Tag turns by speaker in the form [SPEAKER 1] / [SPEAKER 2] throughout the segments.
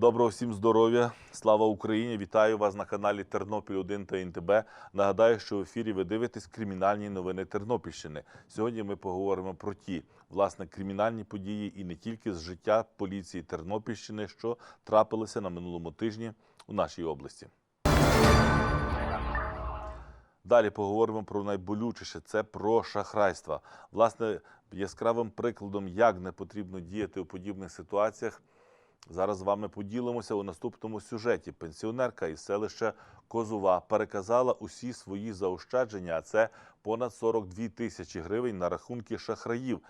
[SPEAKER 1] Доброго всім здоров'я! Слава Україні! Вітаю вас на каналі Тернопіль 1 та НТБ. Нагадаю, що в ефірі ви дивитесь кримінальні новини Тернопільщини. Сьогодні ми поговоримо про ті власне кримінальні події і не тільки з життя поліції Тернопільщини, що трапилися на минулому тижні у нашій області. Далі поговоримо про найболючіше це про шахрайства. Власне, яскравим прикладом, як не потрібно діяти у подібних ситуаціях, зараз з вами поділимося у наступному сюжеті. Пенсіонерка із селища Козува переказала усі свої заощадження, а це понад 42 тисячі гривень на рахунки шахраїв.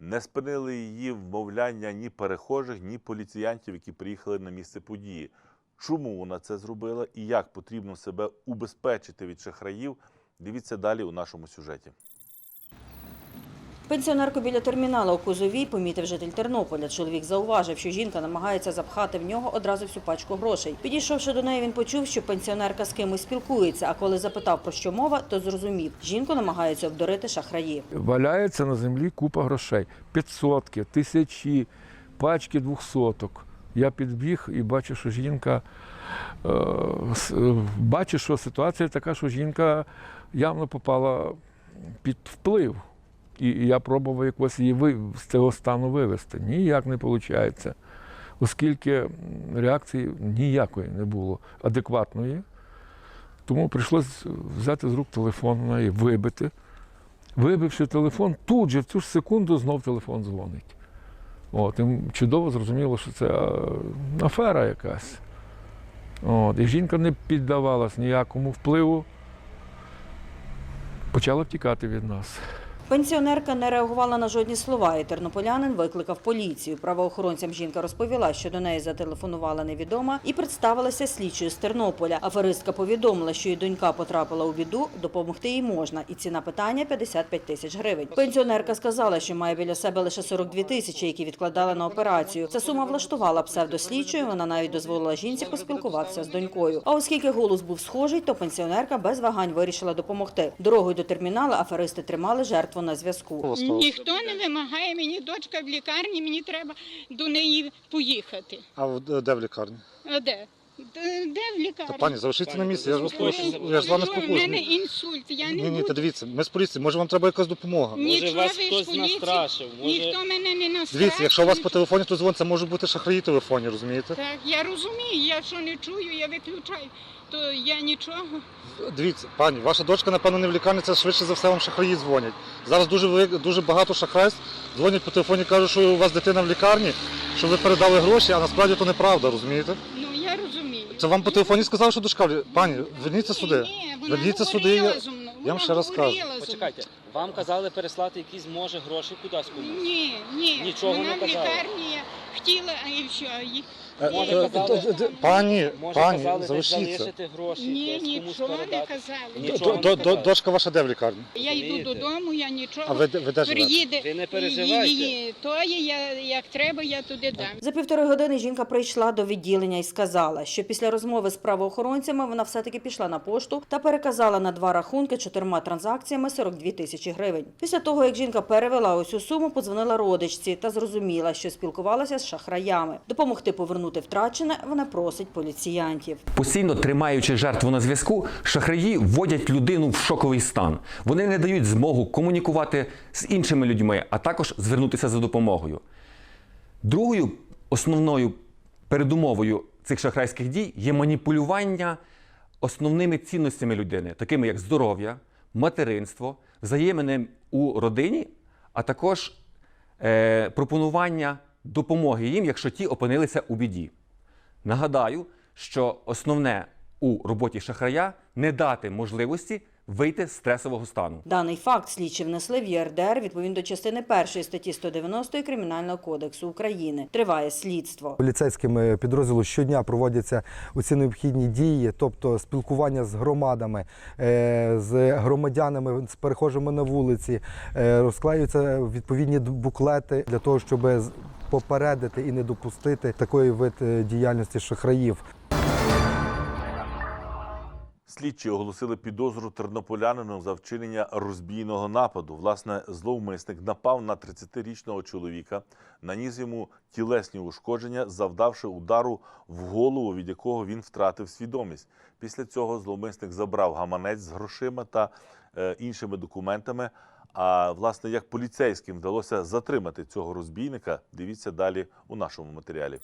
[SPEAKER 1] Не спинили її вмовляння ні перехожих, ні поліціянтів, які приїхали на місце події. Чому вона це зробила і як потрібно себе убезпечити від шахраїв? Дивіться далі у нашому сюжеті.
[SPEAKER 2] Пенсіонерку біля терміналу у Кузовій помітив житель Тернополя. Чоловік зауважив, що жінка намагається запхати в нього одразу всю пачку грошей. Підійшовши до неї, він почув, що пенсіонерка з кимось спілкується. А коли запитав про що мова, то зрозумів, жінку намагаються обдурити шахраї.
[SPEAKER 3] Валяється на землі купа грошей. П'ятсотки, тисячі, пачки двохсоток. Я підбіг і бачу, що жінка е, е, бачу, що ситуація така, що жінка явно попала під вплив. І і я пробував якось її ви- з цього стану вивести. Ніяк не виходить. Оскільки реакції ніякої не було адекватної. Тому прийшлося взяти з рук телефон неї, вибити. Вибивши телефон, тут же в цю ж секунду знов телефон дзвонить. От, і чудово зрозуміло, що це афера якась. От, і жінка не піддавалась ніякому впливу, почала втікати від нас.
[SPEAKER 2] Пенсіонерка не реагувала на жодні слова, і тернополянин викликав поліцію. Правоохоронцям жінка розповіла, що до неї зателефонувала невідома і представилася слідчою з Тернополя. Аферистка повідомила, що її донька потрапила у біду, допомогти їй можна, і ціна питання 55 тисяч гривень. Пенсіонерка сказала, що має біля себе лише 42 тисячі, які відкладали на операцію. Ця сума влаштувала псевдослідчою. Вона навіть дозволила жінці поспілкуватися з донькою. А оскільки голос був схожий, то пенсіонерка без вагань вирішила допомогти. Дорогою до терміналу аферисти тримали жертву на зв'язку.
[SPEAKER 4] Ніхто не вимагає, мені дочка в лікарні, мені треба до неї поїхати.
[SPEAKER 5] А в- де в лікарні?
[SPEAKER 4] А де? Де, де в лікарні?
[SPEAKER 5] Та пані, залишіться на місці, я ж вас прошу, я ж з вами
[SPEAKER 4] в мене інсульт, я не
[SPEAKER 5] Ні, ні,
[SPEAKER 4] буду.
[SPEAKER 5] та дивіться, ми з поліції, може вам треба якась допомога.
[SPEAKER 4] Нічого
[SPEAKER 6] вас хтось
[SPEAKER 4] поліції,
[SPEAKER 6] настрашив, може-
[SPEAKER 4] Ніхто мене не настрашив.
[SPEAKER 5] Дивіться, якщо у вас по телефоні хтось дзвонить, це може бути шахраї телефоні, розумієте?
[SPEAKER 4] Так, я розумію, я що не чую, я виключаю, то я нічого.
[SPEAKER 5] Дивіться, пані, ваша дочка, напевно, не в лікарні, це швидше за все вам шахраї дзвонять. Зараз дуже велик- дуже багато шахрайств дзвонять по телефоні, кажуть, що у вас дитина в лікарні, що ви передали гроші, а насправді то неправда, розумієте? Це вам по телефоні сказали, що в Пані, верніться сюди.
[SPEAKER 4] Ні, вона
[SPEAKER 5] Верніться сюди,
[SPEAKER 4] говорила
[SPEAKER 5] я-
[SPEAKER 4] зо мною,
[SPEAKER 5] я вам
[SPEAKER 4] вона
[SPEAKER 5] ще раз кажу.
[SPEAKER 4] говорила зо мною.
[SPEAKER 6] Почекайте, вам казали переслати якісь може гроші кудись комусь.
[SPEAKER 4] Ні, ні,
[SPEAKER 6] Нічого
[SPEAKER 4] вона
[SPEAKER 6] не
[SPEAKER 4] в
[SPEAKER 6] казала?
[SPEAKER 4] лікарні хотіла, а і що, І...
[SPEAKER 5] Е,
[SPEAKER 6] Може,
[SPEAKER 5] е,
[SPEAKER 6] казали-
[SPEAKER 5] Пані,
[SPEAKER 6] Може,
[SPEAKER 5] пані,
[SPEAKER 6] казали десь
[SPEAKER 5] залишіться.
[SPEAKER 6] залишити гроші,
[SPEAKER 4] Ні,
[SPEAKER 6] десь комусь
[SPEAKER 4] нічого не
[SPEAKER 6] передати.
[SPEAKER 4] казали.
[SPEAKER 6] Ні. Нічого
[SPEAKER 5] До- до-
[SPEAKER 6] казали.
[SPEAKER 5] Дочка ваша де в лікарні?
[SPEAKER 4] Я йду
[SPEAKER 6] Розумієте?
[SPEAKER 4] додому, я нічого.
[SPEAKER 5] А ви, де- ви де живете?
[SPEAKER 4] Приїде
[SPEAKER 6] Ви не переживайте.
[SPEAKER 4] її, то є, я, як треба, я туди дам.
[SPEAKER 2] За півтори години жінка прийшла до відділення і сказала, що після розмови з правоохоронцями вона все-таки пішла на пошту та переказала на два рахунки чотирма транзакціями 42 тисячі гривень. Після того, як жінка перевела усю суму, подзвонила родичці та зрозуміла, що спілкувалася з шахраями. Допомогти повернути втрачене вона просить поліціянтів.
[SPEAKER 7] Постійно тримаючи жертву на зв'язку, шахраї вводять людину в шоковий стан. Вони не дають змогу комунікувати з іншими людьми, а також звернутися за допомогою. Другою основною передумовою цих шахрайських дій є маніпулювання основними цінностями людини, такими як здоров'я, материнство, взаємини у родині, а також е, пропонування допомоги їм, якщо ті опинилися у біді. Нагадаю, що основне у роботі шахрая не дати можливості вийти з стресового стану.
[SPEAKER 2] Даний факт слідчі внесли в ЄРДР відповідно до частини першої статті 190 Кримінального кодексу України. Триває слідство.
[SPEAKER 8] Поліцейськими підрозділу щодня проводяться усі необхідні дії, тобто спілкування з громадами, е, з громадянами, з перехожими на вулиці, е, розклеюються відповідні буклети для того, щоб попередити і не допустити такої вид е, діяльності шахраїв.
[SPEAKER 1] Слідчі оголосили підозру тернополянину за вчинення розбійного нападу. Власне, зловмисник напав на 30-річного чоловіка, наніс йому тілесні ушкодження, завдавши удару в голову, від якого він втратив свідомість. Після цього зловмисник забрав гаманець з грошима та е, іншими документами. А власне, як поліцейським вдалося затримати цього розбійника, дивіться далі у нашому матеріалі.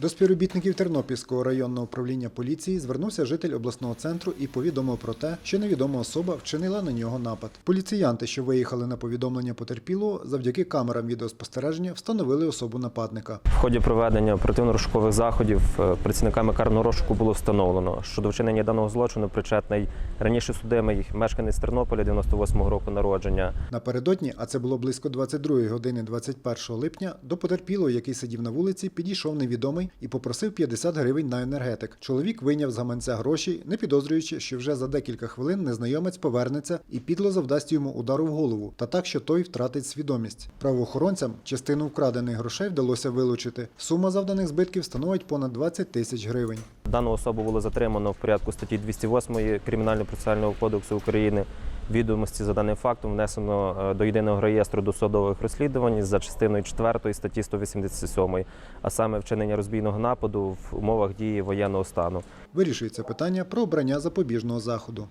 [SPEAKER 9] До співробітників Тернопільського районного управління поліції звернувся житель обласного центру і повідомив про те, що невідома особа вчинила на нього напад. Поліціянти, що виїхали на повідомлення потерпілого, завдяки камерам відеоспостереження встановили особу нападника.
[SPEAKER 10] В ході проведення оперативно-розшукових заходів е, працівниками карного розшуку було встановлено, що до вчинення даного злочину причетний раніше судимий мешканець Тернополя 98-го року народження.
[SPEAKER 9] Напередодні, а це було близько 22 години 21 липня, до потерпілого, який сидів на вулиці, підійшов невідомий і попросив 50 гривень на енергетик. Чоловік вийняв з гаманця гроші, не підозрюючи, що вже за декілька хвилин незнайомець повернеться і підло завдасть йому удару в голову, та так, що той втратить свідомість. Правоохоронцям частину вкрадених грошей вдалося вилучити. Сума завданих збитків становить понад 20 тисяч гривень.
[SPEAKER 10] Дану особу було затримано в порядку статті 208 Кримінально-процесуального кодексу України. Відомості за даним фактом внесено е, до єдиного реєстру досудових розслідувань за частиною 4 статті 187, а саме вчинення розбійного нападу в умовах дії воєнного стану.
[SPEAKER 9] Вирішується питання про обрання запобіжного заходу.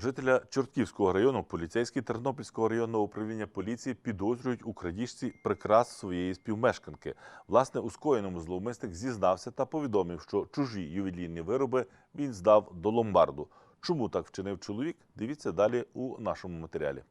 [SPEAKER 1] Жителя Чортківського району поліцейські Тернопільського районного управління поліції підозрюють у крадіжці прикрас своєї співмешканки. Власне, у скоєному зловмисник зізнався та повідомив, що чужі ювелірні вироби він здав до ломбарду. Чому так вчинив чоловік? Дивіться далі у нашому матеріалі.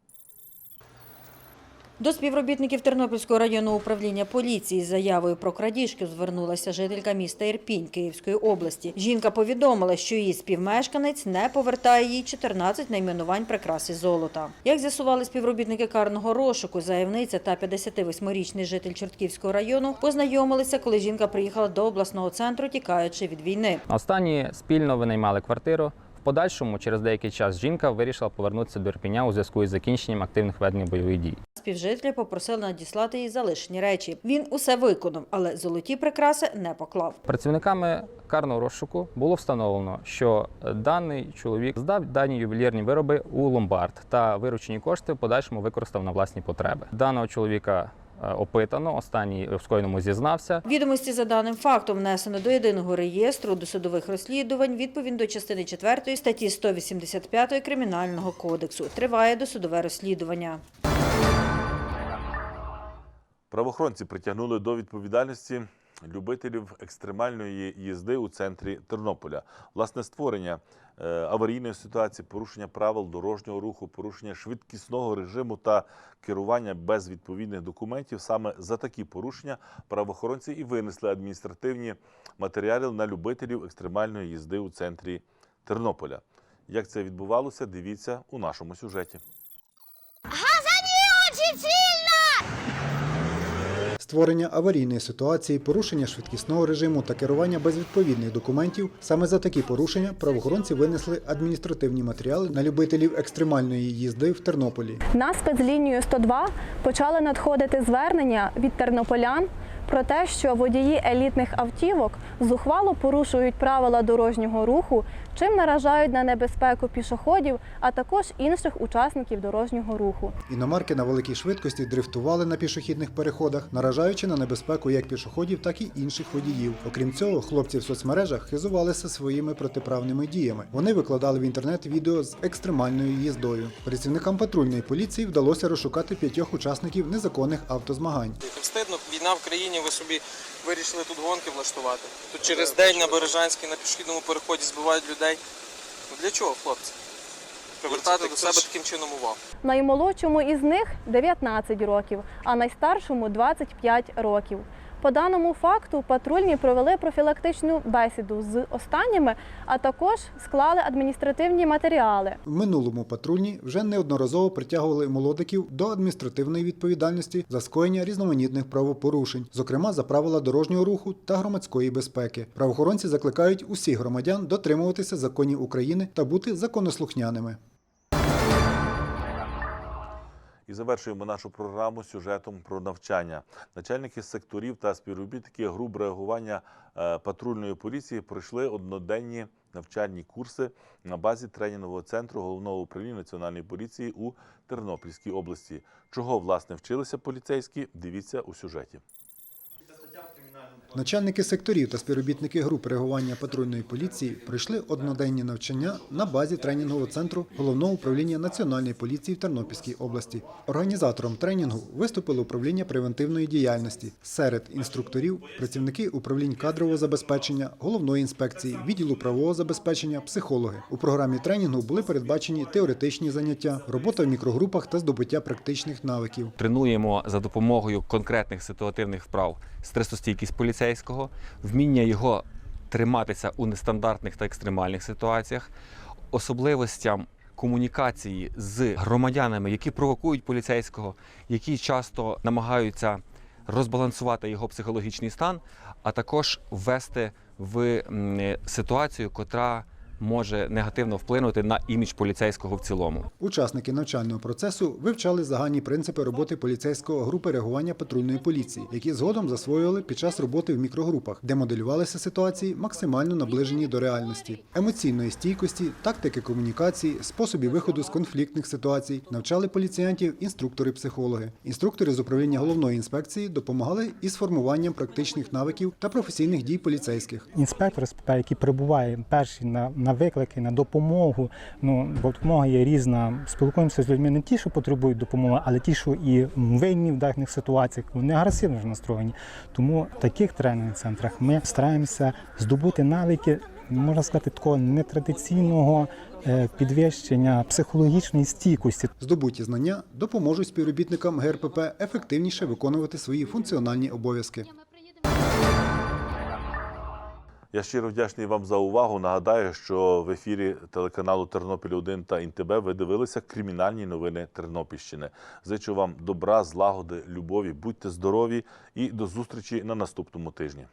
[SPEAKER 2] До співробітників Тернопільського районного управління поліції з заявою про крадіжки звернулася жителька міста Ірпінь Київської області. Жінка повідомила, що її співмешканець не повертає їй 14 найменувань прикрас із золота. Як з'ясували співробітники карного розшуку, заявниця та 58-річний житель Чортківського району познайомилися, коли жінка приїхала до обласного центру, тікаючи від війни.
[SPEAKER 11] Останні спільно винаймали квартиру. Подальшому, через деякий час, жінка вирішила повернутися до Ірпеня у зв'язку із закінченням активних ведення бойових дій.
[SPEAKER 2] Співжителі попросили надіслати їй залишені речі. Він усе виконав, але золоті прикраси не поклав.
[SPEAKER 11] Працівниками карного розшуку було встановлено, що даний чоловік здав дані ювелірні вироби у ломбард та виручені кошти в подальшому використав на власні потреби. Даного чоловіка опитано, останній в скоєному зізнався.
[SPEAKER 2] Відомості за даним фактом внесено до єдиного реєстру досудових розслідувань відповідно до частини 4 статті 185 Кримінального кодексу. Триває досудове розслідування.
[SPEAKER 1] Правоохоронці притягнули до відповідальності любителів екстремальної їзди у центрі Тернополя. Власне створення е, аварійної ситуації, порушення правил дорожнього руху, порушення швидкісного режиму та керування без відповідних документів. Саме за такі порушення правоохоронці і винесли адміністративні матеріали на любителів екстремальної їзди у центрі Тернополя. Як це відбувалося, дивіться у нашому сюжеті.
[SPEAKER 9] Створення аварійної ситуації, порушення швидкісного режиму та керування без відповідних документів. Саме за такі порушення правоохоронці винесли адміністративні матеріали на любителів екстремальної їзди в Тернополі.
[SPEAKER 12] На спецлінію 102 почали надходити звернення від тернополян про те, що водії елітних автівок зухвало порушують правила дорожнього руху, чим наражають на небезпеку пішоходів, а також інших учасників дорожнього руху.
[SPEAKER 9] Іномарки на великій швидкості дрифтували на пішохідних переходах, наражаючи на небезпеку як пішоходів, так і інших водіїв. Окрім цього, хлопці в соцмережах хизувалися своїми протиправними діями. Вони викладали в інтернет відео з екстремальною їздою. Працівникам патрульної поліції вдалося розшукати п'ятьох учасників незаконних автозмагань.
[SPEAKER 6] Встидно, війна в країні, ви собі вирішили тут гонки влаштувати. Тут через день на Бережанській на пішохідному переході збивають людей. Ну для чого, хлопці? Привертати до себе таким чином увагу.
[SPEAKER 12] Наймолодшому із них 19 років, а найстаршому 25 років. По даному факту патрульні провели профілактичну бесіду з останніми, а також склали адміністративні матеріали.
[SPEAKER 9] В минулому патрульні вже неодноразово притягували молодиків до адміністративної відповідальності за скоєння різноманітних правопорушень, зокрема за правила дорожнього руху та громадської безпеки. Правоохоронці закликають усіх громадян дотримуватися законів України та бути законослухняними.
[SPEAKER 1] І завершуємо нашу програму сюжетом про навчання. Начальники секторів та співробітники груп реагування е, патрульної поліції пройшли одноденні навчальні курси на базі тренінгового центру головного управління національної поліції у Тернопільській області. Чого власне вчилися поліцейські? Дивіться у сюжеті.
[SPEAKER 9] Начальники секторів та співробітники груп реагування патрульної поліції пройшли одноденні навчання на базі тренінгового центру головного управління національної поліції в Тернопільській області. Організатором тренінгу виступило управління превентивної діяльності. Серед інструкторів працівники управлінь кадрового забезпечення, головної інспекції, відділу правового забезпечення, психологи. У програмі тренінгу були передбачені теоретичні заняття, робота в мікрогрупах та здобуття практичних навиків.
[SPEAKER 7] Тренуємо за допомогою конкретних ситуативних вправ стресостійкість поліцейського, вміння його триматися у нестандартних та екстремальних ситуаціях, особливостям комунікації з громадянами, які провокують поліцейського, які часто намагаються розбалансувати його психологічний стан, а також ввести в ситуацію, котра може негативно вплинути на імідж поліцейського в цілому.
[SPEAKER 9] Учасники навчального процесу вивчали загальні принципи роботи поліцейського групи реагування патрульної поліції, які згодом засвоювали під час роботи в мікрогрупах, де моделювалися ситуації максимально наближені до реальності, емоційної стійкості, тактики комунікації, способів виходу з конфліктних ситуацій, навчали поліціянтів інструктори-психологи. Інструктори з управління головної інспекції допомагали із формуванням практичних навиків та професійних дій поліцейських.
[SPEAKER 13] інспектор який прибуває перший на, на виклики, на допомогу. Ну, бо допомога є різна. Спілкуємося з людьми не ті, що потребують допомоги, але ті, що і винні в даних ситуаціях, вони агресивно ж настроєні. Тому в таких тренінгових центрах ми стараємося здобути навики, можна сказати, такого нетрадиційного е, підвищення психологічної стійкості.
[SPEAKER 9] Здобуті знання допоможуть співробітникам ГРПП ефективніше виконувати свої функціональні обов'язки.
[SPEAKER 1] Я щиро вдячний вам за увагу. Нагадаю, що в ефірі телеканалу Тернопіль 1 та ІНТБ ви дивилися кримінальні новини Тернопільщини. Зичу вам добра, злагоди, любові. Будьте здорові і до зустрічі на наступному тижні.